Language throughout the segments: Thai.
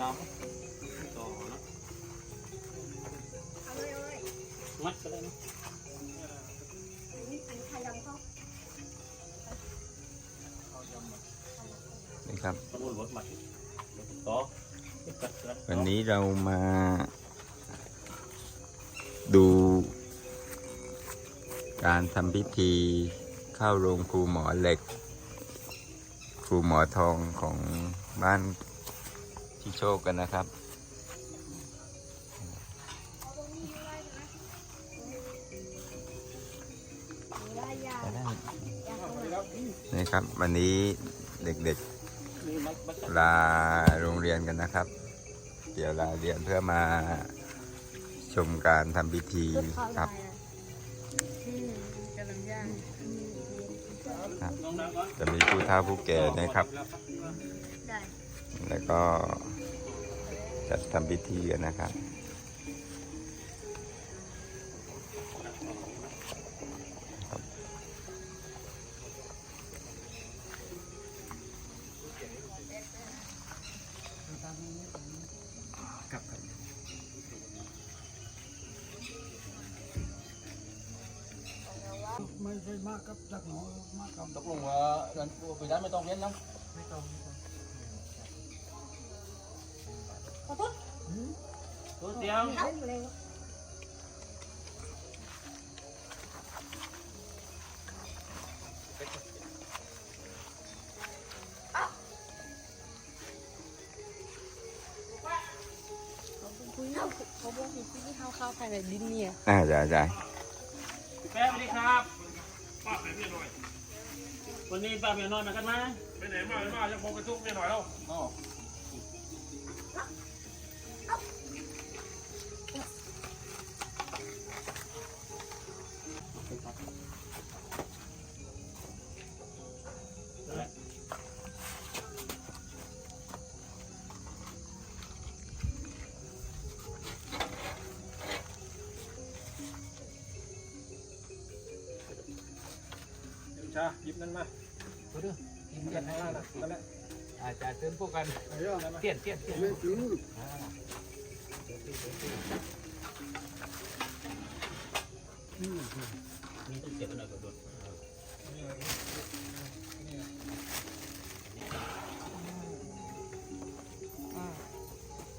ยาวต่อนะเอาเลยเอาเลยมัดก็ได้นะนี่อันไข่ดำเขานี่ครับกระบวนรถมัดต่อกัดกัดวันนี้เรามาดู การทำพิธีเข้าโรงครูหมอเหล็ก ครูหมอทองของบ้าน พี่โชคกันนะครับ นี่ครับ วันนี้เด็กๆลาโรงเรียนกันนะครับ เดี๋ยวลาเรียนเพื่อมาชมการทำพิธีครับจะมีผู้เฒ่าผู้แก่นะครับได้ แล้วก็จัดทำพิธีกันนะครับไม่ใช่มากครับจากหนอมากครับตกลงว่าเดินไปด้านไม่ต้องเล่นนะขอโตัวเดียวเอ้าเร็วเอ้าเขาบอกอยู่ที่เขาเข้าภายในดินเนี่ยอ่าใช่ใช่แป๊บสวัสดีครับป้าแป๊บเมียหน่อย วันนี้ป้าเมียน้อยมากันไหมไปไหนมาไม่มาจะพงกระทุกเนี่ยหน่อยแล้ว อ๋อชาหยิบนั่นมากินกันข้างล่างนะนั่นแหละอาจจะเติมพวกกันเอาเยอะนะมาเตี้ยนเตี้ยนเตี้ยนไม่ถึงมีต้องเก็บกันหน่อยก่อนด้วย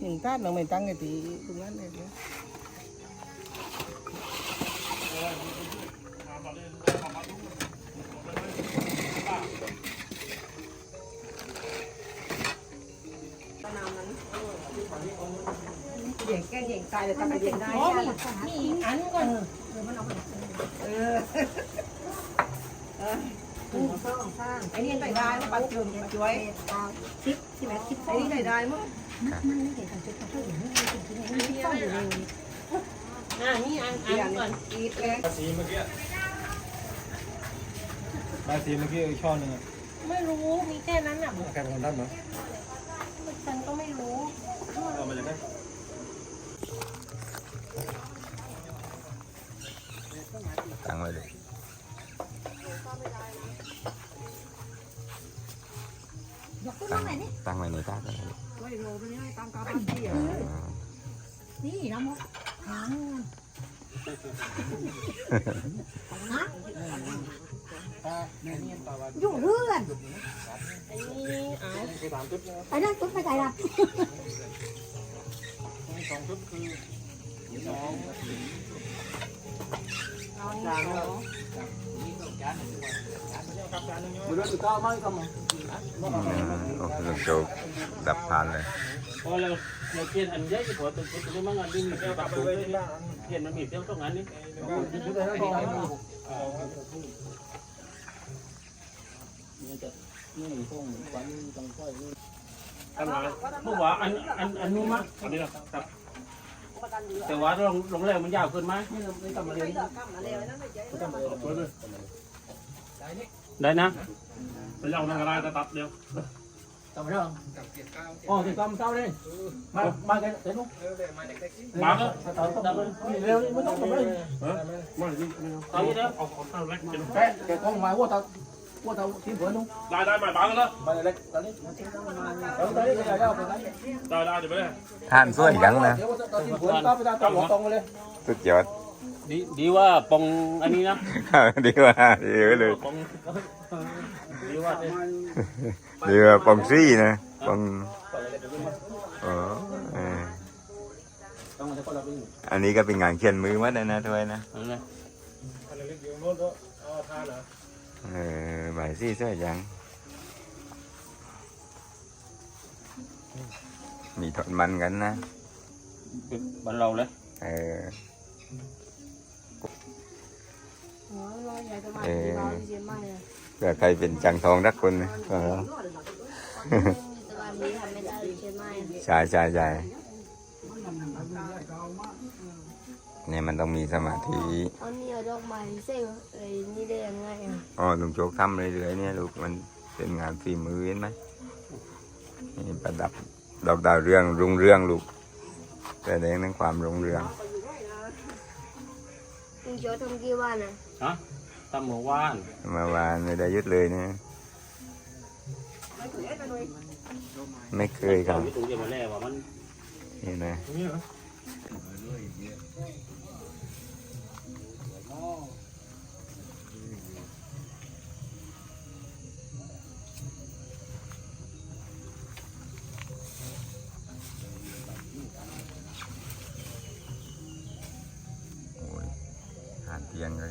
อย่างต้านเราไม่ตั้งไอ้ตีตรงนั้นเลยนะ เหย่งแก้เหย่งตายเลยทำไมเหย่งได้อ๋อมีมีอันก่อนไอ้นี่ได้ได้มั้งปัดจุ่มช่วยคิดใช่ไหมคิดไอ้นี่ได้ได้มั้งมันไม่เห็นการจุดเขาอยู่นี่มันซ่อนอยู่ในนี้อ่านี่อันอันก่อนอีกแล้วภาษีเมื่อกี้ภาษีเมื่อกี้ช่อหนึ่งไม่รู้มีแค่นั้นอะอาการของท่านเหรอฉันก็ไม่รู้เอามาจากไหน อยู่เพื่อนไอ้นี่เอาคือสามชุดนะไปนั่งตุ๊กไปใจละสองชุดคือสองเอาจานแล้วกับจานหนึ่งมือดินตัวเก้าไม่ก็มาอ่าโอ้ลุงโจกดับพานเลย เราเราเปลี่ยนอันเยอะที่หัวตัวตัวนี้มันอันนี้มีเที่ยวกลักับบไปตัวไว้นี้ที่บ้านเกียนมันมีเที่ยวตรงนั้นนี่นี่จะนี่พวกวันต้งค่อยนี่กันมาเพราะว่าอันอันอันนู้นมั้งอันนี้ครับแต่ว่าลงลงแรกมันยาวเกินไหมไม่ไม่ต้องมาเรียนกลับมาแล้วนั่นไม่ใช่ได้นะไปเอาหน้ากระดาษตัดเดียวทำไมอะอ๋อที่กำเจ้าเลยมามากันเดี๋ยวนู้มาก็ดับเลยเร็วไม่ต้องทำเลยเออมาดิเอาอย่างเดียว เอาเอาเล็กเป็นแค่แกกล้องมาว่าตาว่าเราทีมเพื่อนนู้นได้ได้หมายบังแล้วไปเล็กตอนนี้ตอนนี้ก็จะเอาไปไหนได้ได้เดี๋ยวไปเดี๋ยวตอนทีมเพื่อนก็ไปตามตรงตรงเลยสุดยอดดีดีว่าปองอันนี้นะ ดีว่าดีว่าเลย ปองดีว่าดีว่าปองซี่นะปองอ๋อเออต้องมาจะคนละปีอันนี้ก็เป็นงานเขียนมือมาได้นะถ้วยนะอะไรอะไรเล็กอยู่โน้นก็เอาทานเหรอเออใบซี่สวยจังมีถอนมันกันนะเป็นบ้านเราเลยเอออ๋อ เออเผื่อใครเป็นจังทองรักคนนะเออใช่ใช่ใช่เนี่ยมันต้องมีสมาธิอานี่เอาดอกไม้เส้นไอ้นี่ได้ยังไงอะอ๋อลุงโจกทำเรื่อยๆเนี่ยลูกมันเป็นงานฝีมือเห็นไหมนี่ประดับดอกดาวเรืองรุ่งเรืองลูกแสดงถึงความรุ่งเรือง ลุงโจทำกี่วันอะฮะตำหมูว่านเมื่อวานไม่ได้หยุดเลยเนี่ยไม่เคยครับวิถุงจะมาแล่ว่ามันนี่นะนี่เหร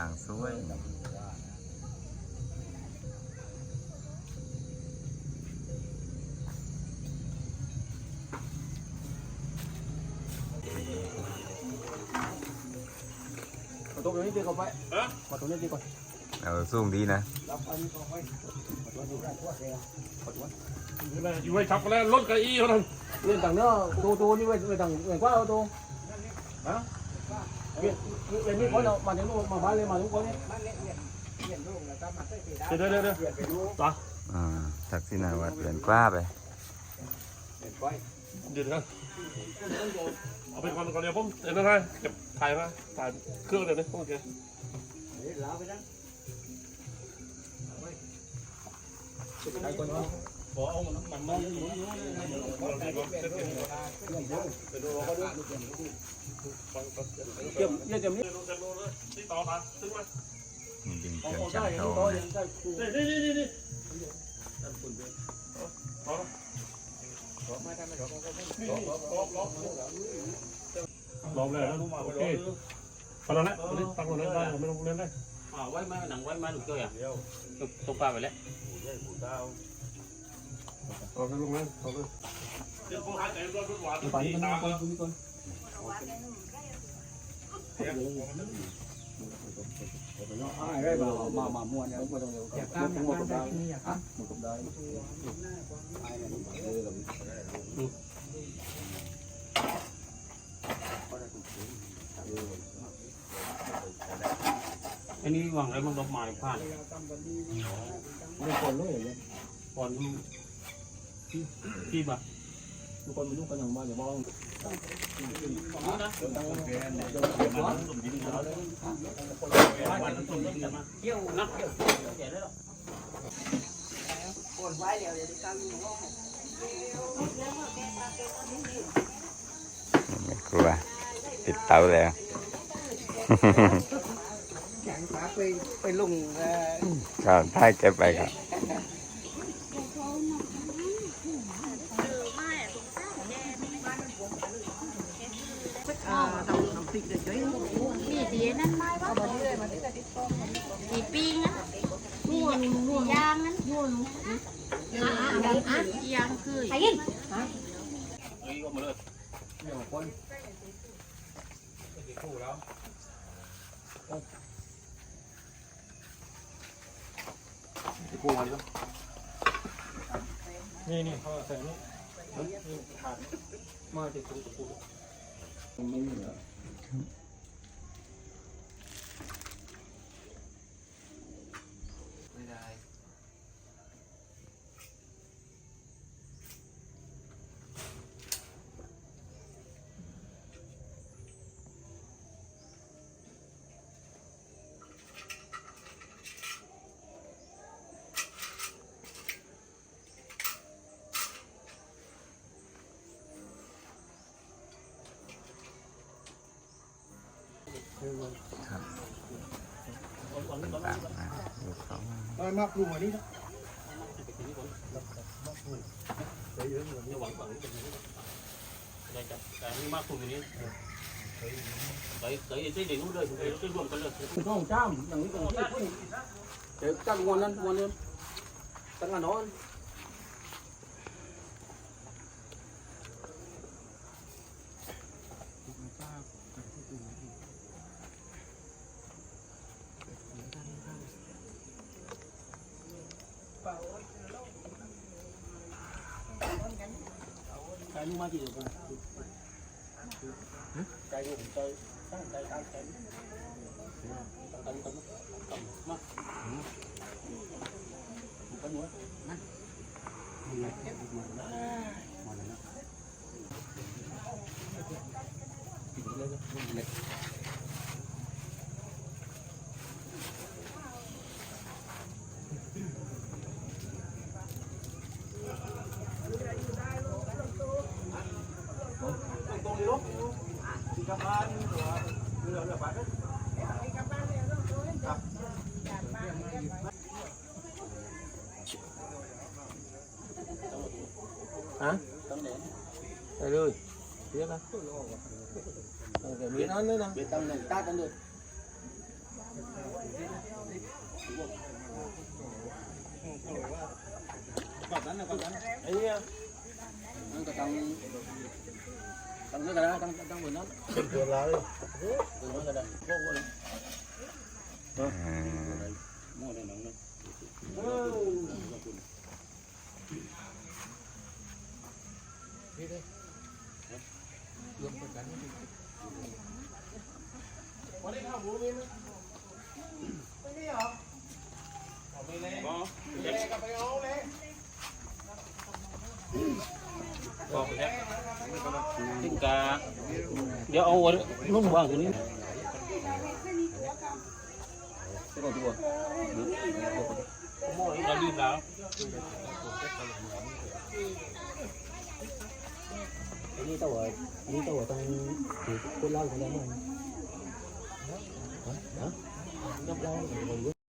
เตียงก็ย่างสวยขอตัวนี้ดีกว่าไปขอตัวนี้ดีกว่าเอาสูงดีนะรับอันนี้ก็ไปขอตัวนี้ได้ทั่วเลยขอตัวอยู่ไว้ชับกันแล้วรถกระอี้เขาทเรื่องต่างเนื้อตัวตัวนี่ไว้ไว้ต่างไว้กว่าเอาตัวฮะ เลยมีคนมาถึงนู้นมาบ้านเลยมาทุกคนนี่เดี๋ยวเดี๋ยวเดี๋ยวต่ออ่าทักษิณาวัดเปลี่ยนกว้าไปเดี๋ยวนะเอาไปก่อนก่อนเดี๋ยวผมเดี๋ยวนะเก็บถ่ายมาถ่ายเครื่องเดี๋ยวนะโอเคขอเอามันมันมันเกี่ยวเกี่ยวจะ มันดึงเชืองได้จักเอาทองได้นะได้ครูนี่นี่นี่นี่ลองเลยนะโอเคพอแล้วนะตั้งลงนั้นได้ไม่ต้องเล่นได้อ่าไว้มาหนังไว้มาหนุกเจ้าอย่างตกปลาไปแล้ว เอาไปลงนั้นเอาไปเดี๋ยวผมหายใจรถหวานไปนี่มันคนคนคนอ่าได้มามามาม้วนเนี่ยไม่ต้องเร็วมันหมดกับได้หมดกับได้อันนี้วางอะไรมันดอกไม้ผ่านไม่คนเลยก่อน ที่บ้าทุกคนมีลูกกันอย่างมาอย่ามองเกี่ยวนักเกี่ยวไม่กลัวติดเตาแล้วไปไปลงเอ่อก็ถ่ายเก็บไปครับ มีดีนั่นไหมวะมีปิ้งอะหัวหนูหัวย่างนั้นหัวหนูอะอะย่างคือใครกินเอ้ยก็มาเลยนี่นี่เขาใส่นี่มาติดตัวตัวไม่มีเหรอ Okay. ครับเอาก่อนตามมาลูกเขาได้มากกลุ่มอันนี้นะระหว่างฝั่งนี้เป็นยังไงได้จ้ะแต่นี่มากกว่านี้เฮ้ยเฮ้ยเฮ้ยได้รู้เลยเฮ้ยได้รวมกันเลยต้องจ้ำอย่างนี้ต้องที่เดี๋ยจ้ำวันนั้นวันนี้ตั้งแต่นอน ใครรู้มากี่คนใจรู้ใจตั้งใจตั้งใจตั้งใจตั้งมากันหนูนะตรงนี้ลูกกลับบ้านเหลือเหลือเหลือบ้าน ฮะได้เลยเรียกนะโอเคมีนั่นเลยนะเบียตังหนึ่งตากันเลยก่อนนั้นนะก่อนนั้นไอ้เนี่ยนั่นก็ตังตังนี่ก็ได้ตังตังเหมือนนั้นเกิดอะไรเกิดอะไรก็ได้วถึงกาเดี๋ยวเอานุ่มวางตรงนี้ตัวตัวเราลืมแล้วอันนี้ตัวอันนี้ตัวต้องถือคนเล่าคนแล้วมั้ง Ha? Ha?